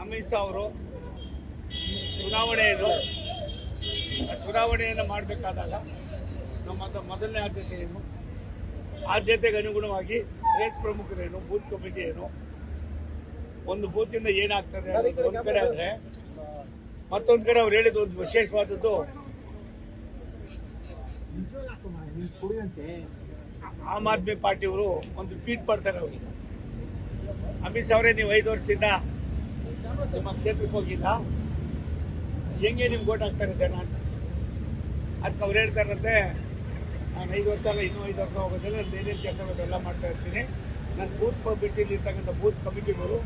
ಅಮಿತ್ ಶಾ ಅವರು ಚುನಾವಣೆಯನ್ನು ಚುನಾವಣೆಯನ್ನು ಮಾಡಬೇಕಾದಾಗ ನಮ್ಮ ಮೊದಲನೇ ಆದ್ಯತೆ ಏನು ಆದ್ಯತೆಗೆ ಅನುಗುಣವಾಗಿ ರೇಸ್ ಪ್ರಮುಖರೇನು ಬೂತ್ ಕಮಿಟಿ ಏನು ಒಂದು ಬೂತಿಂದ ಏನಾಗ್ತದೆ ಒಂದು ಒಂದ್ ಕಡೆ ಆದ್ರೆ ಮತ್ತೊಂದು ಕಡೆ ಅವ್ರು ಹೇಳಿದ ಒಂದು ವಿಶೇಷವಾದದ್ದು ಆಮ್ ಆದ್ಮಿ ಪಾರ್ಟಿಯವರು ಒಂದು ಟ್ವೀಟ್ ಮಾಡ್ತಾರೆ ಅವ್ರಿಗೆ. ಅಮಿತ್ ಅವರೇ ನೀವು ಐದು ವರ್ಷದಿಂದ ನಿಮ್ಮ ಕ್ಷೇತ್ರಕ್ಕೆ ಹೋಗಿಲ್ಲ ಹೆಂಗೆ ನಿಮ್ಗೆ ಓಟ್ ಹಾಕ್ತಾರೆ ಜನ ಅಂತ ಅದಕ್ಕೆ ಅವ್ರು ಹೇಳ್ತಾರಂತೆ ನಾನು ಐದು ವರ್ಷ ಅಲ್ಲ, ಇನ್ನೂ ಐದು ವರ್ಷ ಹೋಗೋದಿಲ್ಲ, ನಾನು ಏನೇನು ಕೆಲಸಗಳೆಲ್ಲ ಮಾಡ್ತಾ ಇರ್ತೀನಿ. ನನ್ನ ಬೂತ್ ಕಮಿಟಿಯಲ್ಲಿ ಇರ್ತಕ್ಕಂಥ ಬೂತ್ ಕಮಿಟಿಗಳು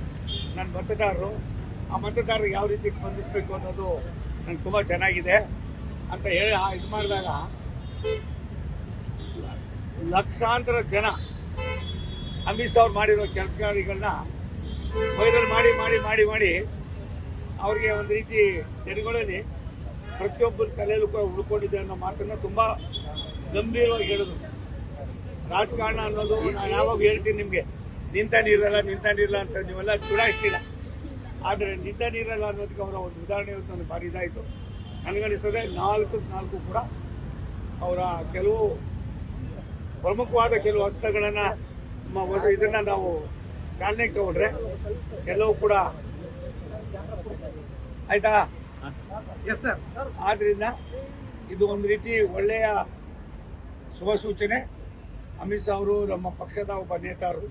ನನ್ನ ಮತದಾರರು, ಆ ಮತದಾರರು ಯಾವ ರೀತಿ ಸ್ಪಂದಿಸಬೇಕು ಅನ್ನೋದು ನಂಗೆ ತುಂಬ ಚೆನ್ನಾಗಿದೆ. ಅಂತ ಹೇಳಿ ಇದು ಮಾಡಿದಾಗ ಲಕ್ಷಾಂತರ ಜನ ಅಮಿತ್ ಶಾ ಅವ್ರು ಮಾಡಿರೋ ಕೆಲಸಗಾರಿಗಳನ್ನ ವೈರಲ್ ಮಾಡಿ ಮಾಡಿ ಮಾಡಿ ಮಾಡಿ ಅವ್ರಿಗೆ ಒಂದು ರೀತಿ ಜನಗಳಲ್ಲಿ ಪ್ರತಿಯೊಬ್ಬರ ತಲೆಯಲ್ಲೂ ಕೂಡ ಉಳ್ಕೊಂಡಿದೆ ಅನ್ನೋ ಮಾತನ್ನ ತುಂಬಾ ಗಂಭೀರವಾಗಿ ಹೇಳಿದ್ರು ರಾಜಕಾರಣ ಅನ್ನೋದು ನಾನು ಯಾವಾಗ ಹೇಳ್ತೀನಿ ನಿಮಗೆ. ನಿಂತ ನೀರಲ್ಲ ನಿಂತ ನೀರಲ್ಲ ಅಂತ ನೀವೆಲ್ಲ ಚುಡಾಯಿಸ್ತೀರ. ಆದರೆ ನಿಂತ ನೀರಲ್ಲ ಅನ್ನೋದಕ್ಕೆ ಅವರ ಒಂದು ಉದಾಹರಣೆ ಇವತ್ತು ನನಗೆ ಭಾರಿ ಇದಾಯಿತು. ನನಗನಿಸ್ತದೆ ನಾಲ್ಕು ನಾಲ್ಕು ಕೂಡ ಅವರ ಕೆಲವು ಪ್ರಮುಖವಾದ ಕೆಲವು ಹೊಸ ಇದನ್ನ ನಾವು ಚಾಲನೆಗೆ ತಗೊಂಡ್ರೆ ಎಲ್ಲವೂ ಕೂಡ ಆಯ್ತಾ? ಎಸ್ ಸರ್ ಆದ್ರಿಂದ ಇದು ಒಂದು ರೀತಿ ಒಳ್ಳೆಯ ಶುಭ ಸೂಚನೆ. ಅಮಿತ್ ಶಾ ಅವರು ನಮ್ಮ ಪಕ್ಷದ ಒಬ್ಬ ನೇತಾರು.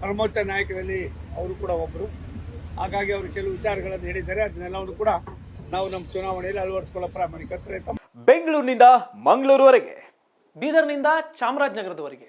ಪರಮೋಚ್ಚ ನಾಯಕರಲ್ಲಿ ಅವರು ಕೂಡ ಒಬ್ಬರು ಹಾಗಾಗಿ ಅವರು ಕೆಲವು ವಿಚಾರಗಳನ್ನು ಹೇಳಿದ್ದಾರೆ. ಅದನ್ನೆಲ್ಲವನ್ನು ಕೂಡ ನಾವು ನಮ್ಮ ಚುನಾವಣೆಯಲ್ಲಿ ಅಳವಡಿಸಿಕೊಳ್ಳೋ ಪ್ರಾಮಾಣಿಕ ಪ್ರಯತ್ನ ಬೆಂಗಳೂರಿನಿಂದ ಮಂಗಳೂರುವರೆಗೆ. ಬೀದರ್ನಿಂದ ಚಾಮರಾಜನಗರದವರೆಗೆ.